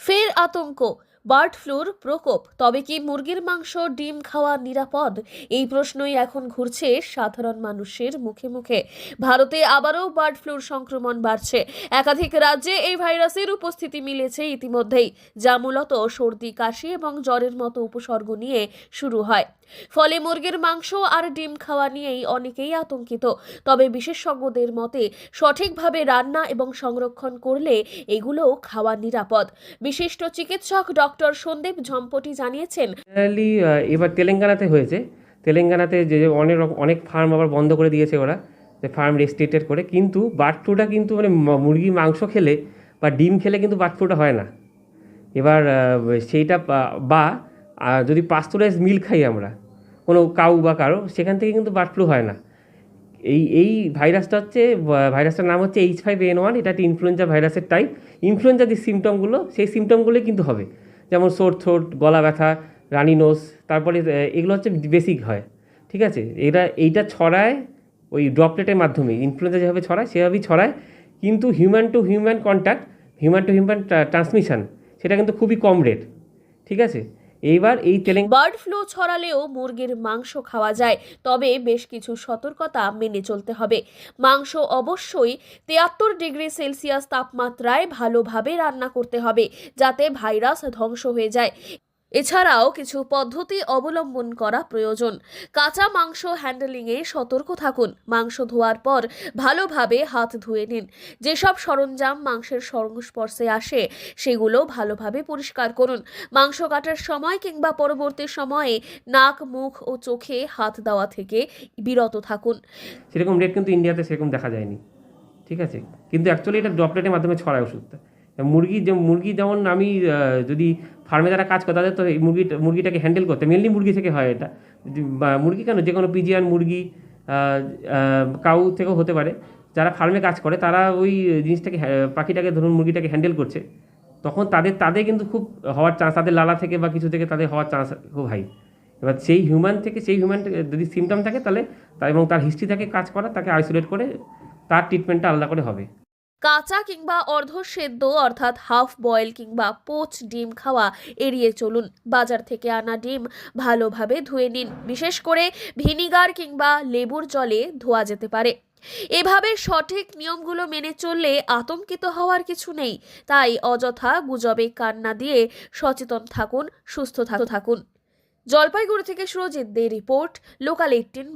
ফের আতঙ্ক bird floor প্রকোপ, তবে কি মুরগির মাংস, ডিম খাওয়া নিরাপদ? এই প্রশ্নই এখন ঘুরছে সাধারণ মানুষের মুখে মুখে। ভারতে আবারও বার্ড ফ্লুর সংক্রমণ বাড়ছে। একাধিক রাজ্যে এই ভাইরাসের উপস্থিতি মিলেছে ইতিমধ্যেই, যা মূলত সর্দি, কাশি এবং জ্বরের মতো উপসর্গ নিয়ে শুরু হয়। ফলে মুরগির মাংস আর ডিম খাওয়া নিয়েই অনেকেই আতঙ্কিত। তবে বিশেষজ্ঞদের মতে, সঠিকভাবে রান্না এবং সংরক্ষণ করলে এগুলো খাওয়া নিরাপদ। বিশিষ্ট চিকিৎসক ডক্টর সন্দীপ ঝম্পটি জানিয়েছেন এবার তেলেঙ্গানাতে হয়েছে। তেলেঙ্গানাতে যে অনেক অনেক ফার্ম আবার বন্ধ করে দিয়েছে ওরা, যে ফার্ম রেস্ট্রিক্টেড করে। কিন্তু বার্ড ফ্লুটা কিন্তু মানে মুরগি মাংস খেলে বা ডিম খেলে কিন্তু বার্ড ফ্লুটা হয় না। এবার সেইটা বা- বা যদি পাস্তুরাইজ মিল খাই আমরা, কোনো কাউ বা কারও, সেখান থেকে কিন্তু বার্ড ফ্লু হয় না। এই এই ভাইরাসটা হচ্ছে ভাইরাসটার নাম হচ্ছে এইচ ফাইভ এন ওয়ান এটা একটা ইনফ্লুয়েঞ্জা ভাইরাসের টাইপ ইনফ্লুয়েঞ্জা যে সিমটমগুলো সেই সিমটমগুলোই কিন্তু হবে। যেমন সোর থ্রোট গলা ব্যথা, রানি নোস, তারপরে এগুলো হচ্ছে বেসিক হয়, ঠিক আছে? এটা এইটা ছড়ায় ওই ড্রপলেটের মাধ্যমে ইনফ্লুয়েঞ্জা যেভাবে ছড়ায়, সেভাবেই ছড়ায়, কিন্তু human to human contact human to human transmission সেটা কিন্তু খুবই কম রেট ঠিক আছে? এইবার এই তেলেঙ্গা বার্ড ফ্লু ছড়ালেও মুরগির মাংস খাওয়া যায়, তবে বেশ কিছু সতর্কতা মেনে চলতে হবে। মাংস অবশ্যই তিয়াত্তর ডিগ্রি সেলসিয়াস তাপমাত্রায় ভালোভাবে রান্না করতে হবে, যাতে ভাইরাস ধ্বংস হয়ে যায়। এছাড়াও কিছু পদ্ধতি অবলম্বন করা প্রয়োজন। কাঁচা মাংস হ্যান্ডেলিংয়ে সতর্ক থাকুন। মাংস ধোয়ার পর ভালোভাবে হাত ধুয়ে নিন। যেসব সরঞ্জাম মাংসের সংস্পর্শে আসে, সেগুলো ভালোভাবে পরিষ্কার করুন। মাংস কাটার সময় কিংবা পরবর্তী সময়ে নাক, মুখ ও চোখে হাত দেওয়া থেকে বিরত থাকুন। সেরকম রেট কিন্তু ইন্ডিয়াতে সেরকম দেখা যায়নি। ঠিক আছে? কিন্তু অ্যাকচুয়ালি এটা ড্রপলেটের মাধ্যমে ছড়ায় ওষুধটা। মুরগি যে মুরগি যেমন আমি যদি ফার্মে যারা কাজ করে, তাদের তো এই মুরগি মুরগিটাকে হ্যান্ডেল করতে মেনলি মুরগি থেকে হয় এটা। মুরগি কেন? যে কোনো পিজিয়ান মুরগি কাউ থেকেও হতে পারে। যারা ফার্মে কাজ করে, তারা ওই জিনিসটাকে পাখিটাকে ধরুন মুরগিটাকে হ্যান্ডেল করছে। তখন তাদের তাদের কিন্তু খুব হওয়ার চান্স তাদের লালা থেকে বা কিছু থেকে তাদের হওয়ার চান্স খুব হাই এবার সেই হিউম্যান থেকে, সেই হিউম্যান যদি সিমটম থাকে, তাহলে এবং তার হিস্ট্রি থাকে, কাজ করা তাকে আইসোলেট করে তার ট্রিটমেন্টটা আলাদা করে হবে। কাঁচা কিংবা অর্ধ সেদ্ধ, অর্থাৎ হাফ বয়েল কিংবা পোচ ডিম খাওয়া এড়িয়ে চলুন। বাজার থেকে আনা ডিম ভালোভাবে ধুয়ে নিন। বিশেষ করে ভিনিগার কিংবা লেবুর জলে ধোয়া যেতে পারে। এভাবে সঠিক নিয়মগুলো মেনে চললে আতঙ্কিত হওয়ার কিছু নেই। তাই অযথা গুজবে কান্না দিয়ে সচেতন থাকুন, সুস্থ থাক- থাকুন। জলপাইগুড়ি থেকে Surajit Dey report, local eighteen